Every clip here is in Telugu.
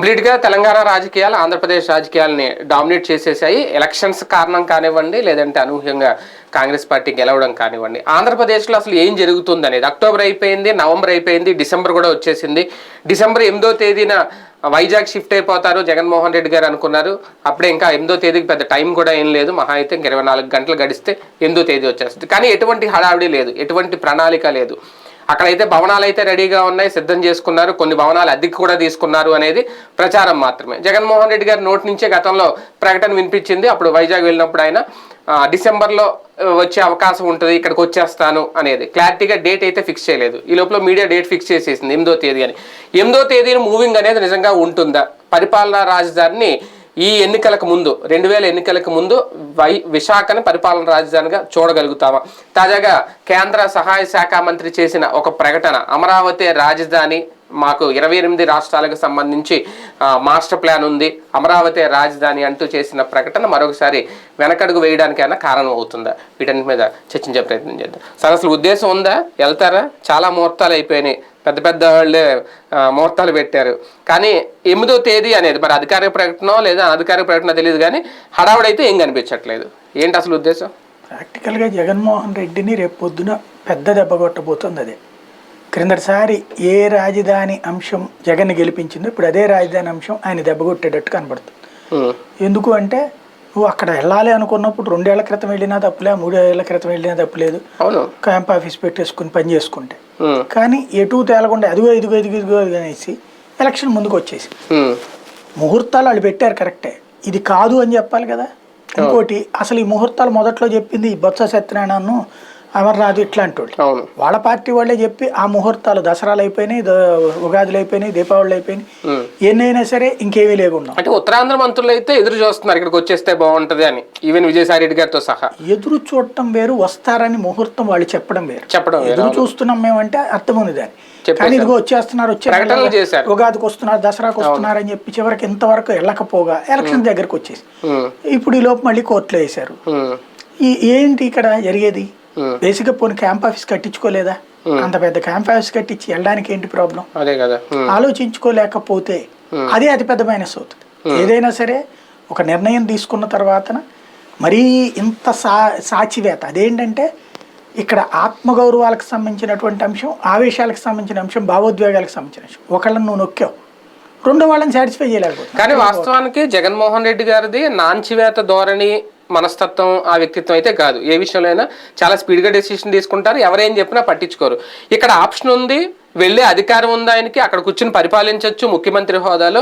కంప్లీట్గా తెలంగాణ రాజకీయాలు ఆంధ్రప్రదేశ్ రాజకీయాలని డామినేట్ చేసేసాయి. ఎలక్షన్స్ కారణం కానివ్వండి లేదంటే అనూహ్యంగా కాంగ్రెస్ పార్టీ గెలవడం కానివ్వండి. ఆంధ్రప్రదేశ్లో అసలు ఏం జరుగుతుంది అనేది అక్టోబర్ అయిపోయింది నవంబర్ అయిపోయింది డిసెంబర్ కూడా వచ్చేసింది. డిసెంబర్ ఎనిమిదో తేదీన వైజాగ్ షిఫ్ట్ అయిపోతారు జగన్మోహన్ రెడ్డి గారు అనుకున్నారు. అప్పుడే ఇంకా ఎనిమిదో తేదీకి పెద్ద టైం కూడా ఏం లేదు. మహా అయితే ఇంక ఇరవై నాలుగు గంటలు గడిస్తే ఎనిమిదో తేదీ వచ్చేస్తుంది. కానీ ఎటువంటి హడావిడి లేదు ఎటువంటి ప్రణాళిక లేదు. అక్కడైతే భవనాలు అయితే రెడీగా ఉన్నాయి సిద్ధం చేసుకున్నారు. కొన్ని భవనాలు అద్దెకి కూడా తీసుకున్నారు అనేది ప్రచారం మాత్రమే. జగన్మోహన్ రెడ్డి గారి నోటి నుంచే గతంలో ప్రకటన వినిపించింది. అప్పుడు వైజాగ్ వెళ్ళినప్పుడు ఆయన డిసెంబర్లో వచ్చే అవకాశం ఉంటుంది ఇక్కడికి వచ్చేస్తాను అనేది. క్లారిటీగా డేట్ అయితే ఫిక్స్ చేయలేదు. ఈ లోపల మీడియా డేట్ ఫిక్స్ చేసేసింది ఎనిమిదో తేదీ అని. ఎనిమిదో తేదీని మూవింగ్ అనేది నిజంగా ఉంటుందా? పరిపాలనా రాజధానిని ఈ ఎన్నికలకు ముందు రెండు వేల ఎన్నికలకు ముందు వై విశాఖను పరిపాలన రాజధానిగా చూడగలుగుతామా? తాజాగా కేంద్ర సహాయ శాఖ మంత్రి చేసిన ఒక ప్రకటన అమరావతి రాజధాని మాకు ఇరవై ఎనిమిది రాష్ట్రాలకు సంబంధించి మాస్టర్ ప్లాన్ ఉంది. అమరావతి రాజధాని అంటూ చేసిన ప్రకటన మరొకసారి వెనకడుగు వేయడానికైనా కారణం అవుతుందా? వీటన్నిటి మీద చర్చించే ప్రయత్నం చేద్దాం. సార్ అసలు ఉద్దేశం ఉందా? వెళ్తారా? చాలా ముహూర్తాలు అయిపోయినాయి. పెద్ద పెద్ద వాళ్ళే ముహూర్తాలు పెట్టారు. కానీ ఎనిమిదో తేదీ అనేది మరి అధికారిక ప్రకటన లేదా అధికారిక ప్రకటన తెలియదు కానీ హడావుడైతే ఏం కనిపించట్లేదు. ఏంటి అసలు ఉద్దేశం? ప్రాక్టికల్గా జగన్మోహన్ రెడ్డిని రేపు పొద్దున పెద్ద దెబ్బ కొట్టబోతుంది అదే. క్రిందటిసారి ఏ రాజధాని అంశం జగన్ గెలిపించిందో ఇప్పుడు అదే రాజధాని అంశం ఆయన దెబ్బ కొట్టేటట్టు కనబడుతుంది. ఎందుకు అంటే నువ్వు అక్కడ వెళ్ళాలి అనుకున్నప్పుడు రెండేళ్ళ క్రితం వెళ్ళినా తప్పులే మూడేళ్ళ క్రితం వెళ్ళినా తప్పులేదు. అవును. క్యాంప్ ఆఫీస్ పెట్టేసుకుని పని చేసుకుంటే. కానీ ఎటు తేలకుండా అదిగో ఇదిగో ఇదిగో ఇదిగో అనేసి ఎలక్షన్ ముందుకు వచ్చేసి ముహూర్తాలు వాళ్ళు పెట్టారు కరెక్టే. ఇది కాదు అని చెప్పాలి కదా. ఇంకోటి అసలు ఈ ముహూర్తాలు మొదట్లో చెప్పింది ఈ బొత్స సత్యనారాయణను అమర్నాథ్ ఇట్లాంటి వాళ్ళు వాళ్ళ పార్టీ వాళ్ళే చెప్పి ఆ ముహూర్తాలు దసరాలు అయిపోయినాయి ఉగాదులు అయిపోయినాయి దీపావళి అయిపోయినాయి. ఎన్నైనా సరే ఇంకేమీ లేకుండా అంటే ఉత్తరాంధ్ర మంత్రులు అయితే ఎదురు చూస్తున్నారు ఇక్కడికి వచ్చేస్తే బాగుంటది అని. ఈవెన్ విజయసాయి రెడ్డి గారితో సహా. ఎదురు చూడటం వేరు వస్తారని ముహూర్తం వాళ్ళు చెప్పడం వేరు. చెప్పడం ఎదురు చూస్తున్నాం మేమంటే అర్థం ఉంది దాన్ని. కానీ ఇదిగో వచ్చేస్తున్నారు చేశారు. ఉగాదికి వస్తున్నారు దసరాకు వస్తున్నారు అని చెప్పి చివరికి ఇంతవరకు వెళ్ళకపోగా ఎలక్షన్ దగ్గరకు వచ్చేసి. ఇప్పుడు ఈ లోపు మళ్ళీ కోర్టులో వేశారు. ఈ ఏంటి ఇక్కడ జరిగేది. బేసిక్గా పోనీ క్యాంప్ ఆఫీస్ కట్టించుకోలేదా? అంత పెద్ద క్యాంప్ ఆఫీస్ కట్టించి వెళ్ళడానికి ఏంటి ప్రాబ్లం? అదే కదా. ఆలోచించుకోలేకపోతే అదే అతిపెద్ద మైనస్ అవుతుంది. ఏదైనా సరే ఒక నిర్ణయం తీసుకున్న తర్వాతన మరీ ఇంత సా సాచివేత. అదేంటంటే ఇక్కడ ఆత్మగౌరవాలకు సంబంధించినటువంటి అంశం ఆవేశాలకు సంబంధించిన అంశం భావోద్వేగాలకు సంబంధించిన అంశం. ఒకళ్ళని నువ్వు నొక్కావు. రెండో వాళ్ళని సాటిస్ఫై చేయలేకపోతున్నావు. కానీ వాస్తవానికి జగన్మోహన్ రెడ్డి గారిది నాంచివేత ధోరణి మనస్తత్వం ఆ వ్యక్తిత్వం అయితే కాదు. ఏ విషయంలో అయినా చాలా స్పీడ్గా డెసిషన్ తీసుకుంటారు. ఎవరేం చెప్పినా పట్టించుకోరు. ఇక్కడ ఆప్షన్ ఉంది. వెళ్ళే అధికారం ఉంది ఆయనకి. అక్కడ కూర్చుని పరిపాలించవచ్చు ముఖ్యమంత్రి హోదాలో.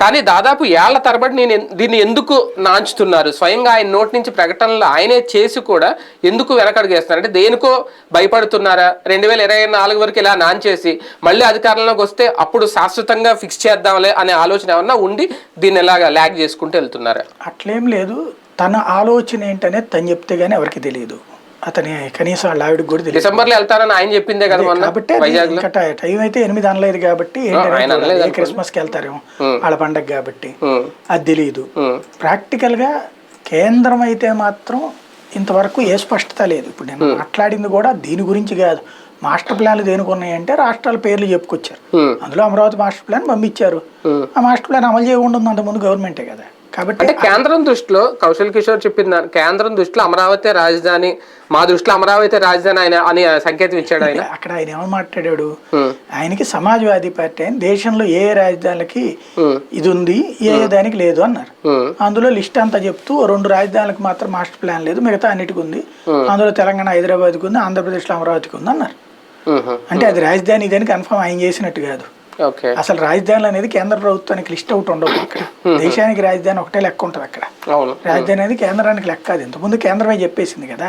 కానీ దాదాపు ఏళ్ళ తరబడి నేను దీన్ని ఎందుకు నాంచుతున్నారు? స్వయంగా ఆయన నోటి నుంచి ప్రకటనలు ఆయనే చేసి కూడా ఎందుకు వెనకడుగేస్తున్నారు? అంటే దేనికో భయపడుతున్నారా? రెండు వేల ఇరవై నాలుగు వరకు ఇలా నాంచేసి మళ్ళీ అధికారంలోకి వస్తే అప్పుడు శాశ్వతంగా ఫిక్స్ చేద్దాంలే అనే ఆలోచన ఏమన్నా ఉండి దీన్ని ఎలాగా ల్యాగ్ చేసుకుంటూ వెళ్తున్నారా? అట్లేం లేదు. తన ఆలోచన ఏంటనేది తను చెప్తే గానీ ఎవరికి తెలియదు అతని కనీసం వాళ్ళ ఆవిడకి కూడా తెలియదు డిసెంబర్లో వెళ్తారని ఆయన చెప్పిందే కదా కాబట్టి టై- అయితే ఎనిమిది అనలేదు కాబట్టి ఏ క్రిస్మస్కి వెళ్తారేమో వాళ్ళ పండగ కాబట్టి. అది తెలియదు ఉమ్, ప్రాక్టికల్గా కేంద్రం అయితే మాత్రం ఇంతవరకు ఏ స్పష్టత లేదు. ఇప్పుడు నేను మాట్లాడింది కూడా దీని గురించి కాదు. మాస్టర్ ప్లాన్లు దేనికి ఉన్నాయంటే రాష్ట్రాల పేర్లు చెప్పుకొచ్చారు. అందులో అమరావతి మాస్టర్ ప్లాన్ పంపించారు. ఆ మాస్టర్ ప్లాన్ అమలు చేయకుండా ఉంది అంతకుముందు గవర్నమెంటే కదా. కాబట్టి అంటే కేంద్రం దృష్టిలో కౌశల్ కిషోర్ చెప్పిన దాని- కేంద్రం దృష్టిలో అమరావతి రాజధాని మా దృష్టిలో అమరావతి రాజధాని ఆయన అని సంకేతం ఇచ్చాడు ఆయన. అక్కడ ఆయన ఏమని మాట్లాడాడు. ఆయనకి సమాజ్వాదీ పార్టీ అని దేశంలో ఏ రాజధానులకి Hmm. ఇది ఉంది ఏ దానికి లేదు అన్నారు. అందులో లిస్ట్ అంతా చెప్తూ రెండు రాజధానులకు మాత్రం మాస్టర్ ప్లాన్ లేదు మిగతా అన్నిటికి ఉంది. అందులో తెలంగాణ హైదరాబాద్కి ఉంది ఆంధ్రప్రదేశ్లో అమరావతికి ఉంది అన్నారు. అంటే అది రాజధాని ఇదని కన్ఫర్మ్ ఆయన చేసినట్టు కాదు. అసలు రాజధానులు అనేది కేంద్ర ప్రభుత్వానికి లిస్ట్ అవుట్ ఉండవు అక్కడ దేశానికి రాజధాని ఒకటే లెక్క ఉంటుంది అక్కడ. రాజధాని అనేది కేంద్రానికి లెక్క అది ఇంతకుముందు కేంద్రమే చెప్పేసింది కదా.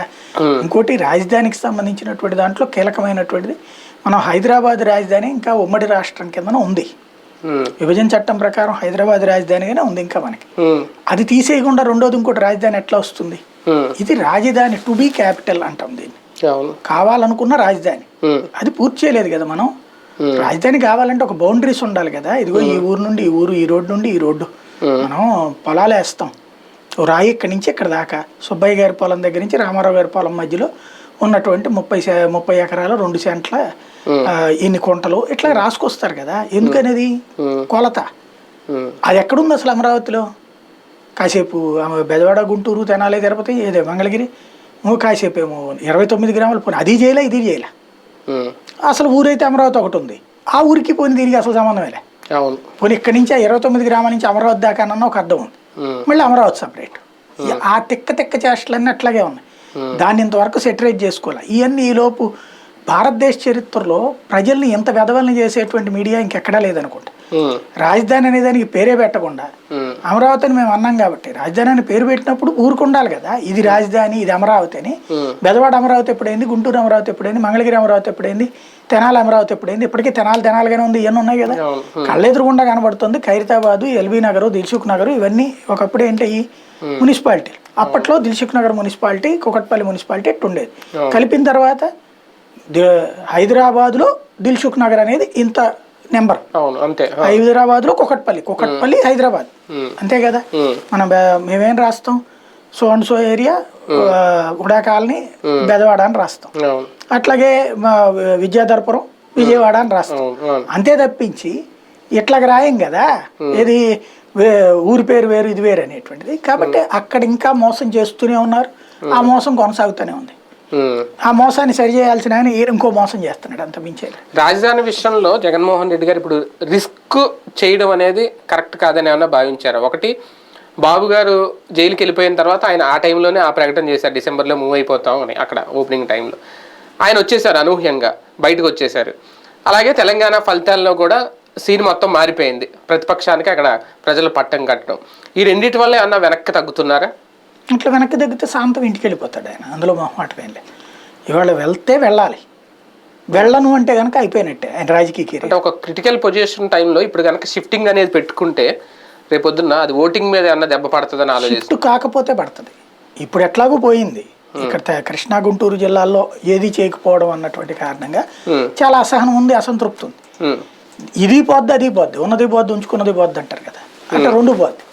ఇంకోటి రాజధానికి సంబంధించినటువంటి దాంట్లో కీలకమైనటువంటిది మనం హైదరాబాద్ రాజధాని ఇంకా ఉమ్మడి రాష్ట్రం కిందన ఉంది. విభజన చట్టం ప్రకారం హైదరాబాద్ రాజధానిగానే ఉంది ఇంకా మనకి. అది తీసేయకుండా రెండోది ఇంకోటి రాజధాని ఎట్లా వస్తుంది? ఇది రాజధాని టు బీ క్యాపిటల్ అంటాం దీన్ని. కావాలనుకున్న రాజధాని. అది పూర్తి చేయలేదు కదా మనం? రాజధాని కావాలంటే ఒక బౌండరీస్ ఉండాలి కదా. ఇదిగో ఈ ఊరు నుండి ఈ ఊరు ఈ రోడ్డు నుండి ఈ రోడ్డు. మనం పొలాలు వేస్తాం. రాయి ఇక్కడి నుంచి ఇక్కడ దాకా. సుబ్బయ్య గారి పొలం దగ్గర నుంచి రామారావు గారి పొలం మధ్యలో ఉన్నటువంటి ముప్పై ముప్పై ఎకరాలు రెండు సెంట్ల ఆ, ఇన్ని కుంటలు ఇట్లా రాసుకొస్తారు కదా. ఎందుకనేది? కొలత. అది ఎక్కడుంది అసలు అమరావతిలో? కాసేపు ఆమె బెజవాడ గుంటూరు తెనాలి తిరుపతి ఏదో మంగళగిరి? కాసేపు ఏమో ఇరవై తొమ్మిది గ్రాములు పోనీ. అది చేయలే ఇది చేయలే. అసలు ఊరైతే అమరావతి ఒకటి ఉంది. ఆ ఊరికి పోనీ దీనికి అసలు సంబంధమేలే అవును. పోనీ ఇక్కడి నుంచి ఇరవై తొమ్మిది గ్రామాల నుంచి అమరావతి దాకా అన్న ఒక అర్థం ఉంది. మళ్ళీ అమరావతి సపరేట్. ఆ తిక్క తిక్క చేష్టలన్నీ అట్లాగే ఉన్నాయి. దాన్ని ఇంతవరకు సెటరేట్ చేసుకోవాలి ఇవన్నీ ఈలోపు భారతదేశ చరిత్రలో ప్రజల్ని ఇంత వెధవల్ని చేసేటువంటి మీడియా ఇంకెక్కడా లేదనుకుంటా. రాజధాని అనే దానికి పేరే పెట్టకుండా అమరావతి అని మేము అన్నాం కాబట్టి రాజధాని అని పేరు పెట్టినప్పుడు ఊరుకుండాలి కదా. ఇది రాజధాని ఇది అమరావతి అని. బెదవాడ అమరావతి ఎప్పుడైంది? గుంటూరు అమరావతి ఎప్పుడైంది? మంగళగిరి అమరావతి ఎప్పుడైంది? తెనాలి అమరావతి ఎప్పుడైంది? ఇప్పటికీ తెనాలి తెనాలిగానే ఉంది. ఇవన్నీ ఉన్నాయి కదా. కళ్ళెదురుగుండా కనబడుతుంది. ఖైరతాబాదు ఎల్బీ నగర్ దిల్సుఖ్ నగర్ ఇవన్నీ ఒకప్పుడు ఏంటి మున్సిపాలిటీ. అప్పట్లో దిల్సుఖ్ నగర్ మున్సిపాలిటీ కుకట్పల్లి మున్సిపాలిటీ ఎట్టు ఉండేది. కలిపిన తర్వాత హైదరాబాద్లో దిల్సుఖ్ నగర్ అనేది ఇంత నెంబర్. అవును అంతే ఆ, హైదరాబాద్లో కుకట్పల్లి కుకట్పల్లి హైదరాబాద్. అంతే కదా? మనం మేమేం రాస్తాం? సో అండ్ సో ఏరియా ఉడా కాలనీ బెదవాడ అని రాస్తాం. అట్లాగే విద్యాధరపురం విజయవాడ అని రాస్తాం. అంతే తప్పించి ఇట్లాగ రాయం కదా? ఇది ఊరి పేరు వేరు ఇది వేరు అనేటువంటిది. కాబట్టి అక్కడ ఇంకా మోసం చేస్తూనే ఉన్నారు. ఆ మోసం కొనసాగుతూనే ఉంది. ఆ మోసాన్ని సరి చేయాల్సిన ఆయన ఇంకో మోసం చేస్తున్నాడు అంత మించేది. రాజధాని విషయంలో జగన్మోహన్ రెడ్డి గారు ఇప్పుడు రిస్క్ చేయడం అనేది కరెక్ట్ కాదని ఏమన్నా భావించారు? ఒకటి బాబు గారు జైలుకి వెళ్ళిపోయిన తర్వాత ఆయన ఆ టైంలోనే ఆ ప్రకటన చేశారు డిసెంబర్లో మూవ్ అయిపోతాం అని అక్కడ ఓపెనింగ్ టైంలో. ఆయన వచ్చేసారు అనూహ్యంగా బయటకు వచ్చేసారు. అలాగే తెలంగాణ ఫలితాల్లో కూడా సీన్ మొత్తం మారిపోయింది. ప్రతిపక్షానికి అక్కడ ప్రజలు పట్టం కట్టడం. ఈ రెండింటి వల్ల ఏమన్నా వెనక్కి తగ్గుతున్నారా? ఇట్లా వెనక్కి తగ్గితే శాంతం ఇంటికి వెళ్ళిపోతాడు ఆయన. అందులో మొహమాటం ఏం లేదు ఇవాళ వెళ్తే వెళ్ళాలి. వెళ్ళను అంటే కనుక అయిపోయినట్టే ఆయన రాజకీయ అంటే ఒక క్రిటికల్ పొజిషన్ టైంలో ఇప్పుడు కనుక షిఫ్టింగ్ అనేది పెట్టుకుంటే రేపొద్దున్న అది ఓటింగ్ మీద ఏమన్నా దెబ్బ పడుతుందని ఆలోచిస్తాను షిఫ్ట్ కాకపోతే పడుతుంది. ఇప్పుడు ఎట్లాగూ పోయింది. ఇక్కడ త- కృష్ణా గుంటూరు జిల్లాల్లో ఏది చేయకపోవడం అన్నటువంటి కారణంగా చాలా అసహనం ఉంది అసంతృప్తి ఉంది. ఉమ్, ఇది పోద్ది అది పోద్ది. ఉన్నది పోద్ది ఉంచుకున్నది పోద్ది అంటారు కదా. అంటే రెండు పోద్ది.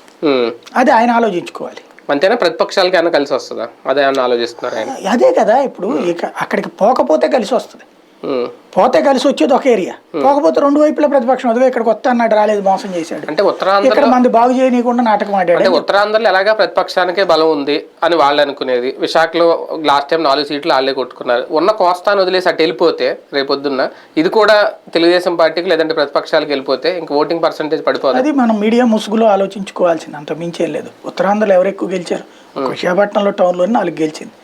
అది ఆయన ఆలోచించుకోవాలి. అంతేనా? ప్రతిపక్షాలకి కలిసి వస్తుందా? అదే ఏమన్నా ఆలోచిస్తున్నారు ఆయన? అదే కదా ఇప్పుడు ఇక అక్కడికి పోకపోతే కలిసి వస్తుంది. పోతే కలిసి వచ్చేది ఒక ఏరియా. పోకపోతే రెండు వైపుల ప్రతిపక్షం అదిగో ఇక్కడికి వస్తా అన్నాడు రాలేదు మోసం చేశాడు. అంటే ఉత్తరాంధ్ర ఇక్కడ మంది బాగు చేయనీయకుండా నాటకం ఆడాడు. అంటే ఉత్తరాంధ్రలో ఎలాగా ప్రతిపక్షానికే బలం ఉంది అని వాళ్ళు అనుకునేది. విశాఖలో లాస్ట్ టైం నాలుగు సీట్లు వాళ్ళే కొట్టుకున్నారు. ఉన్న కోస్తాను వదిలేసి అటు వెళ్ళిపోతే రేపొద్దున్న ఇది కూడా తెలుగుదేశం పార్టీకి లేదంటే ప్రతిపక్షాలకు వెళ్ళిపోతే ఇంక ఓటింగ్ పర్సంటేజ్ పడిపోదు. అది మనం మీడియా ముసుగులో ఆలోచించుకోవాల్సింది. అంత మించేం లేదు. ఉత్తరాంధ్రలో ఎవరు ఎక్కువ గెలిచారు? విశాఖపట్నంలో టౌన్లో నాలుగు గెలిచింది.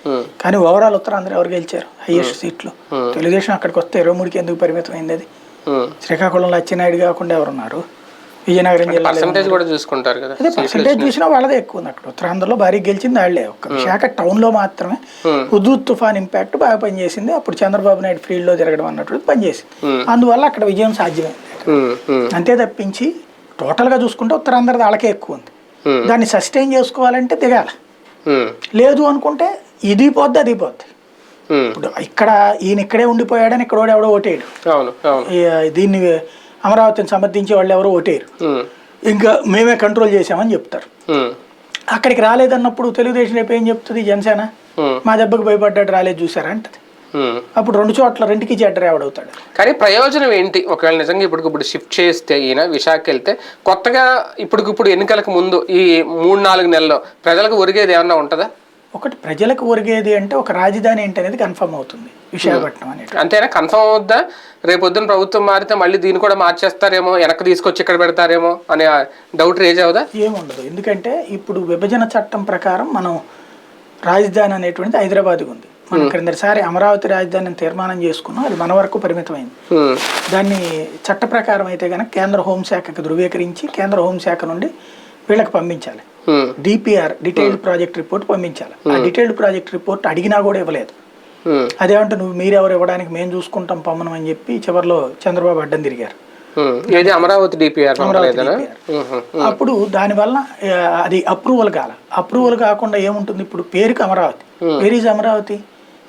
కానీ ఓవరాల్ ఉత్తరాంధ్ర ఎవరు గెలిచారు? హైయెస్ట్ సీట్లు. తెలుగుదేశం అక్కడికి వస్తే ఇరవై మూడుకి ఎందుకు పరిమితం అయింది అది. శ్రీకాకుళంలో అచ్చెన్నాయుడు కాకుండా ఎవరున్నారు? విజయనగరం కదా. అదే పర్సంటేజ్ చూసినా వాళ్ళదే ఎక్కువ ఉంది అక్కడ. ఉత్తరాంధ్రలో భారీ గెలిచింది వాళ్ళే. ఒక్క విశాఖ టౌన్లో మాత్రమే హుదూద్ తుఫాన్ ఇంపాక్ట్ బాగా పనిచేసింది. అప్పుడు చంద్రబాబు నాయుడు ఫీల్డ్లో తిరగడం అన్నట్టు పనిచేసింది. అందువల్ల అక్కడ విజయం సాధ్యమైంది అంతే తప్పించి టోటల్గా చూసుకుంటే ఉత్తరాంధ్ర వాళ్ళకే ఎక్కువ ఉంది. దాన్ని సస్టైన్ చేసుకోవాలంటే దిగాలి. లేదు అనుకుంటే ఇది పోద్ది అది పోద్ది. ఉమ్. ఇప్పుడు ఇక్కడ ఈయన ఇక్కడే ఉండిపోయాడని ఇక్కడ ఎవడో ఓటేయడు. దీన్ని అమరావతిని సమర్థించే వాళ్ళు ఎవరు ఓటేయరు. ఉమ్, ఇంకా మేమే కంట్రోల్ చేసామని చెప్తారు. అక్కడికి రాలేదన్నప్పుడు తెలుగుదేశం రేపు ఏం చెప్తుంది జనసేన? మా దెబ్బకి భయపడ్డాడు రాలేదు చూసారా అంటది. అప్పుడు రెండు చోట్ల రెండుకి చెడ్డరే ఎవడవుతాడు కానీ ప్రయోజనం ఏంటి? ఒకవేళ నిజంగా ఇప్పటికిప్పుడు షిఫ్ట్ చేస్తే ఈయన విశాఖకి వెళ్తే కొత్తగా ఇప్పటికిప్పుడు ఎన్నికలకు ముందు ఈ మూడు నాలుగు నెలల్లో ప్రజలకు ఒరిగేది ఏమన్నా ఉంటుందా? ఒకటి ప్రజలకు ఒరిగేది అంటే ఒక రాజధాని ఏంటి అనేది కన్ఫర్మ్ అవుతుంది. విశాఖపట్నం అనేది అంతేనా? కన్ఫర్మ్ అవుద్దా? రేపొద్దున ప్రభుత్వం మారితే మళ్ళీ దీన్ని కూడా మార్చేస్తారేమో వెనక్కి తీసుకొచ్చి ఇక్కడ పెడతారేమో అనే డౌట్ రేజ్ అవుదా? ఏముండదు ఎందుకంటే ఇప్పుడు విభజన చట్టం ప్రకారం మనం రాజధాని అనేటువంటిది హైదరాబాద్కి ఉంది. మనం క్రిందటిసారి అమరావతి రాజధానిని తీర్మానం చేసుకున్నాం. అది మన వరకు పరిమితమైంది. దాన్ని చట్ట ప్రకారం అయితే కనుక కేంద్ర హోంశాఖకి ధృవీకరించి కేంద్ర హోంశాఖ నుండి వీళ్ళకి పంపించాలి. డిపిఆర్ డీటెయిల్డ్ ప్రాజెక్ట్ రిపోర్ట్ పంపించాలి. ఆ డీటెయిల్డ్ ప్రాజెక్ట్ రిపోర్ట్ అడిగినా కూడా ఇవ్వలేదు. అదేమంటే నువ్వు మీరెవరు ఇవ్వడానికి మేము చూసుకుంటాం పమ్మనం అని చెప్పి చివరిలో చంద్రబాబు అడ్డం తిరిగారు. అమరావతి డిపిఆర్ అప్పుడు దానివల్ల అది అప్రూవల్ కాల. అప్రూవల్ కాకుండా ఏముంటుంది ఇప్పుడు? పేరుకి Amaravati. Where is Amaravati.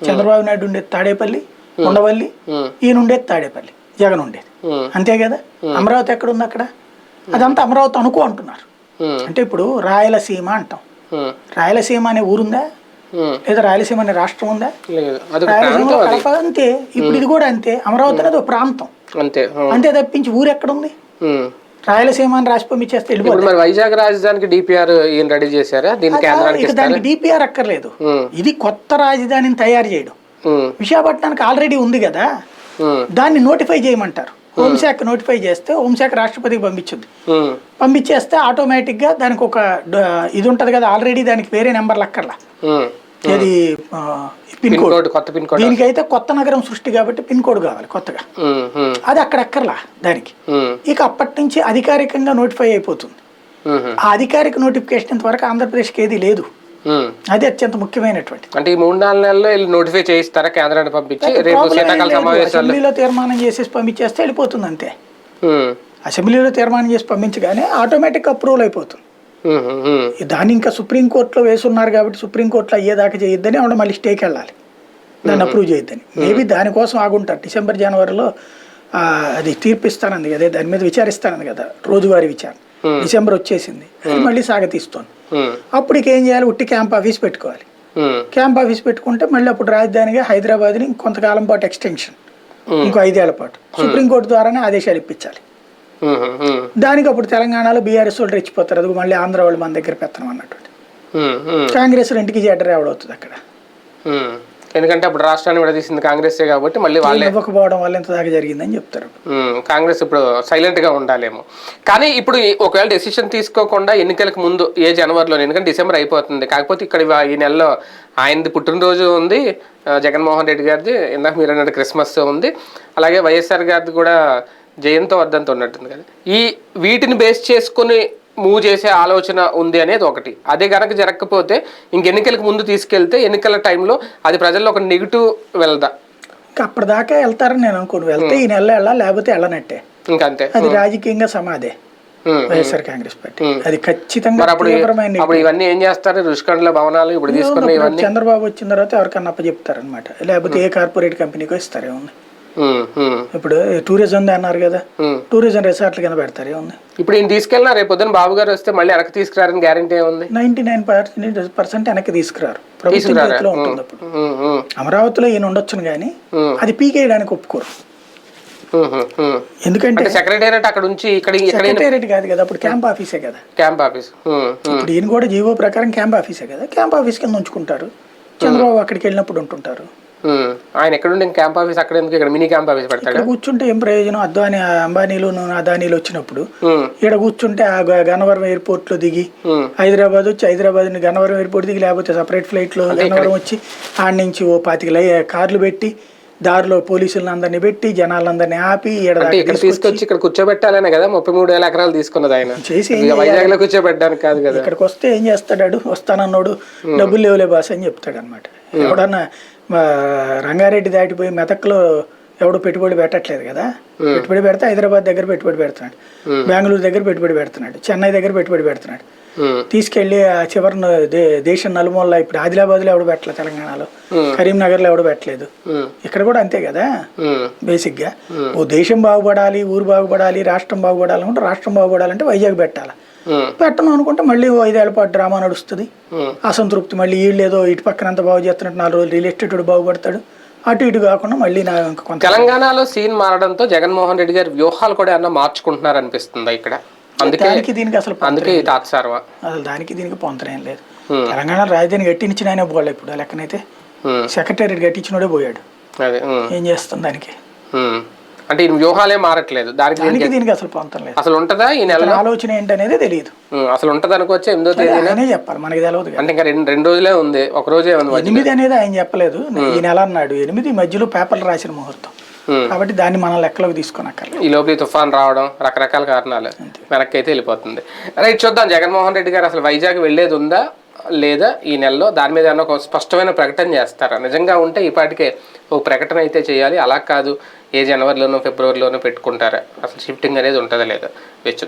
Chandrababu Naidu ఉండేది తాడేపల్లి ఉండవల్లి ఈయన ఉండేది తాడేపల్లి జగన్ ఉండేది. అంతే కదా? అమరావతి ఎక్కడ ఉంది అక్కడ అదంతా అమరావతి అనుకో అంటున్నారు. అంటే ఇప్పుడు రాయలసీమ అంటాం. రాయలసీమ అనే ఊరుందా. లేదా రాయలసీమ అనే రాష్ట్రం ఉందా? కడప అంతే. ఇప్పుడు ఇది కూడా అంతే. అమరావతి అనేది ఒక ప్రాంతం. అంతే. అంతే తప్పించి ఊరు ఎక్కడ ఉంది ఉమ్, రాయలసీమ అని రాసి పంపించేస్తే వెళ్ళిపోతుంది మరి వైజాగ్ రాజధానికి డిపిఆర్ ఈయన రెడీ చేశారా? దీని కేంద్రానికి దానికి డిపిఆర్ అక్కర్లేదు. ఇది కొత్త రాజధానిని తయారు చేయడం. విశాఖపట్నానికి ఆల్రెడీ ఉంది కదా దాన్ని నోటిఫై చేయమంటారు. హోంశాఖ నోటిఫై చేస్తే హోంశాఖ రాష్ట్రపతికి పంపించుద్ది ఉమ్, పంపించేస్తే ఆటోమేటిక్గా దానికి ఒక ఇది ఉంటుంది కదా ఆల్రెడీ దానికి వేరే నెంబర్లు అక్కర్లా. ఏది పిన్ కోడ్. కొత్త పిన్ కోడ్. దీనికైతే కొత్త నగరం సృష్టి కాబట్టి పిన్ కోడ్ కావాలి కొత్తగా. అది అక్కడ అక్కర్లా దానికి. ఇక అప్పటి నుంచి అధికారికంగా నోటిఫై అయిపోతుంది. ఆ అధికారిక నోటిఫికేషన్ ఇంతవరకు ఆంధ్రప్రదేశ్కి ఏది లేదు. అది అత్యంత ముఖ్యమైనటువంటి అంటే ఈ మూడు నాలుగు నెలల్లో నోటిఫై చేయిస్తారా కేంద్రాన్ని పంపించి? రేపు శీతాకాల. సమావేశాల్లో. తీర్మానం చేసేసి పంపించేస్తే వెళ్ళిపోతుంది అంతే. అసెంబ్లీలో తీర్మానం చేసి పంపించగానే ఆటోమేటిక్ అప్రూవల్ అయిపోతుంది. దాన్ని ఇంకా సుప్రీంకోర్టులో వేసున్నారు కాబట్టి సుప్రీంకోర్టులో అయ్యేదాకా చేయొద్దని ఆవిడ మళ్ళీ స్టేకి వెళ్ళాలి. దాన్ని అప్రూవ్ చేయొద్దని. మేబీ దానికోసం ఆగుంటారు. డిసెంబర్ జనవరిలో అది తీర్పిస్తానంది కదా దాని మీద విచారిస్తానంది కదా రోజువారీ విచారణ. డిసెంబర్ వచ్చేసింది. అది మళ్ళీ సాగతీస్తోంది ఉమ్, అప్పుడు ఏం చేయాలి? ఉట్టి క్యాంప్ ఆఫీస్ పెట్టుకోవాలి. క్యాంప్ ఆఫీస్ పెట్టుకుంటే మళ్ళీ అప్పుడు రాజధానిగా హైదరాబాద్ని ఇంకొంతకాలం పాటు ఎక్స్టెన్షన్. ఇంకో ఐదేళ్ళ పాటు. సుప్రీంకోర్టు ద్వారానే ఆదేశాలు ఇప్పించాలి. దానికి అప్పుడు తెలంగాణలో బీఆర్ఎస్ వాళ్ళు రెచ్చిపోతారు. అది మళ్ళీ ఆంధ్ర వాళ్ళు మన దగ్గర పెత్తనం అన్నటువంటి కాంగ్రెస్ ఇంటికి జెటర్ ఎవడవుతుంది అక్కడ. ఎందుకంటే అప్పుడు రాష్ట్రాన్ని విడదీసింది కాంగ్రెసే కాబట్టి మళ్ళీ వాళ్ళే. ఇవ్వకపోవడం వల్ల ఇంత దాకా జరిగిందని చెప్తారు. కాంగ్రెస్ ఇప్పుడు సైలెంట్గా ఉండాలేమో. కానీ ఇప్పుడు ఒకవేళ డెసిషన్ తీసుకోకుండా ఎన్నికలకు ముందు ఏ జనవరిలో ఎందుకంటే డిసెంబర్ అయిపోతుంది. కాకపోతే ఇక్కడ ఈ నెలలో ఆయనది పుట్టినరోజు ఉంది. జగన్మోహన్ రెడ్డి గారిది. ఇందాక మీరు అన్నట్టు క్రిస్మస్ ఉంది. అలాగే వైఎస్ఆర్ గారిది కూడా జయంతో వర్ధంతో ఉన్నట్టుంది కదా. ఈ వీటిని బేస్ చేసుకుని మూవ్ చేసే ఆలోచన ఉంది అనేది ఒకటి. అదే కనుక జరగకపోతే ఇంక ఎన్నికలకు ముందు తీసుకెళ్తే ఎన్నికల టైంలో అది ప్రజల్లో ఒక నెగిటివ్ వెళ్దా? ఇంకా అప్పటిదాకా వెళ్తారని నేను అనుకోను. వెళ్తే ఈ నెల వెళ్ళా లేకపోతే వెళ్ళనట్టే. ఇంకంతే అది రాజకీయంగా సమాధే. వైఎస్ఆర్ కాంగ్రెస్ పార్టీ. అది ఖచ్చితంగా తీవ్రమైన అప్పుడు ఇవన్నీ ఏం చేస్తారు? రుషికొండల భవనాలు ఇప్పుడు తీసుకున్న ఇవన్నీ? చంద్రబాబు వచ్చిన తర్వాత ఎవరికన్నా అప్పచెప్తారనమాట లేకపోతే ఏ కార్పొరేట్ కంపెనీకో ఇస్తారే ఉంది ఉమ్, ఉమ్, ఇప్పుడు టూరిజం అన్నారు కదా. టూరిజం రిసార్ట్ల కింద పెడతారే ఉంది ఇప్పుడు ఈయన తీసుకెళ్ళినా రేపు పొద్దున్న బాబు గారు వస్తే మళ్ళీ వెనక్కి తీసుకురారని గ్యారంటీ ఏముంది? నైన్టీ నైన్ పర్సెంట్ వెనక్కి తీసుకురారు ప్రభుత్వం చేతిలో ఉంటుంది అప్పుడు అమరావతిలో ఈయన ఉండొచ్చును కానీ అది పీకేయడానికి ఒప్పుకోరు. ఎందుకంటే సెక్రటేరియట్ అక్కడ ఉంచి ఇక్కడ సెక్రటేరియట్ కాదు కదా అప్పుడు క్యాంప్ ఆఫీసే కదా. క్యాంప్ ఆఫీస్ ఇప్పుడు ఈయన కూడా జీవో ప్రకారం క్యాంప్ ఆఫీసే కదా క్యాంప్ ఆఫీస్ కింద ఉంచుకుంటారు. చంద్రబాబు అక్కడికి వెళ్ళినప్పుడు ఉంటుంటారు. ఆయన ఎక్కడుండి క్యాంప్ ఆఫీస్ అక్కడ ఎందుకు? ఇక్కడ మినీ క్యాంప్ ఆఫీస్ పెడతాడు? కూర్చుంటే ఏం ప్రయోజనం? అద్వాని అంబానీలు అదానీలు వచ్చినప్పుడు ఇక్కడ కూర్చుంటే ఆ గన్నవరం ఎయిర్పోర్ట్లో దిగి హైదరాబాద్ వచ్చి హైదరాబాద్ గన్నవరం ఎయిర్పోర్ట్ దిగి లేకపోతే సపరేట్ ఫ్లైట్లో గన్నవరం వచ్చి ఆడ నుంచి ఓ పాతిక కార్లు పెట్టి దారిలో పోలీసులను అందరినీ పెట్టి జనాలందరినీ ఆపి ఇక్కడ తీసుకొచ్చి ఇక్కడ కూర్చోబెట్టాలనే కదా? ముప్పై మూడు వేల ఎకరాలు తీసుకున్నది ఆయన. చేసి వైజాగ్లో కూర్చోబెట్టడానికి కాదు కదా. ఇక్కడికి వస్తే ఏం చేస్తాడు వస్తానన్నాడు. డబ్బులు లేవులే బాస్ అని చెప్తాడు అనమాట ఎవడన్నా రంగారెడ్డి దాటిపోయి మెతక్లో ఎవడు పెట్టుబడి పెట్టట్లేదు కదా. పెట్టుబడి పెడితే హైదరాబాద్ దగ్గర పెట్టుబడి పెడుతున్నాడు. బెంగళూరు దగ్గర పెట్టుబడి పెడుతున్నాడు. చెన్నై దగ్గర పెట్టుబడి పెడుతున్నాడు. తీసుకెళ్ళి ఆ చివరిన దేశం నలుమూల ఇప్పుడు ఆదిలాబాద్లో ఎవడు పెట్టలేదు తెలంగాణలో. కరీంనగర్లో ఎవడు పెట్టలేదు. ఇక్కడ కూడా అంతే కదా. బేసిక్గా. ఓ దేశం బాగుపడాలి ఊరు బాగుపడాలి రాష్ట్రం బాగుపడాలి అనుకుంటే రాష్ట్రం బాగుపడాలంటే వైజాగ్ పెట్టాలి. పెట్టను అనుకుంటే మళ్ళీ ఐదేళ్ళ పాటు డ్రామా నడుస్తుంది. అసంతృప్తి మళ్ళీ వీళ్ళు ఏదో ఇటు పక్కన అంత బాగు చేస్తున్నట్టు నాలుగు రోజులు రియల్ ఎస్టేట్ బాగుపడతాడు. అటు ఇటు కాకుండా మళ్ళీ నా తెలంగాణలో సీన్ మారడంతో జగన్మోహన్ రెడ్డి గారి వ్యూహాలు కూడా ఏమన్నా మార్చుకుంటున్నారు అనిపిస్తుంది ఇక్కడ? అందుకే దానికి దీనికి అసలు అందుకే తాత్సారవా. అసలు దానికి దీనికి పొంతనేం లేదు. తెలంగాణ రాజధాని కట్టించిన ఆయన పోవాలి ఇప్పుడు లెక్కనైతే. ఉమ్, సెక్రటేరియట్ కట్టించినోడే పోయాడు. ఏం చేస్తాం దానికి. అంటే ఈ వ్యూహాలే మారట్లేదు. దానికి దీనికి దానికి అసలు పొంతం లేదు. అసలు ఉంటుందా ఈ అసలు ఆలోచన ఏంటనేది తెలియదు. అసలు ఉంటుంది అనుకోవచ్చు? ఎనిమిదో తేదీ చెప్పాలి మనకి తెలియదు. అంటే ఇంకా రెండు రెండు రోజులే ఉంది ఒక రోజే ఉంది ఎనిమిది అనేది ఆయన చెప్పలేదు. ఈ నెల అన్నాడు. ఎనిమిది మధ్యలో పేపర్లు రాసిన ముహూర్తం. కాబట్టి దాన్ని మనం లెక్కలోకి తీసుకోనక్కర్లేదు. ఈ లోపల తుఫాన్ రావడం రకరకాల కారణాలు. వెనక్కి అయితే వెళ్ళిపోతుంది. రైట్ చూద్దాం. జగన్మోహన్ రెడ్డి గారు అసలు వైజాగ్ వెళ్ళేది ఉందా? లేదా ఈ నెలలో? దాని మీద ఒక స్పష్టమైన ప్రకటన చేస్తారా? నిజంగా ఉంటే ఈ పాటికే ఒక ప్రకటన అయితే చేయాలి. అలా కాదు. ఏ జనవరిలోనో ఫిబ్రవరిలోనో పెట్టుకుంటారా? అసలు షిఫ్టింగ్ అనేది ఉంటుందా లేదా? వేచి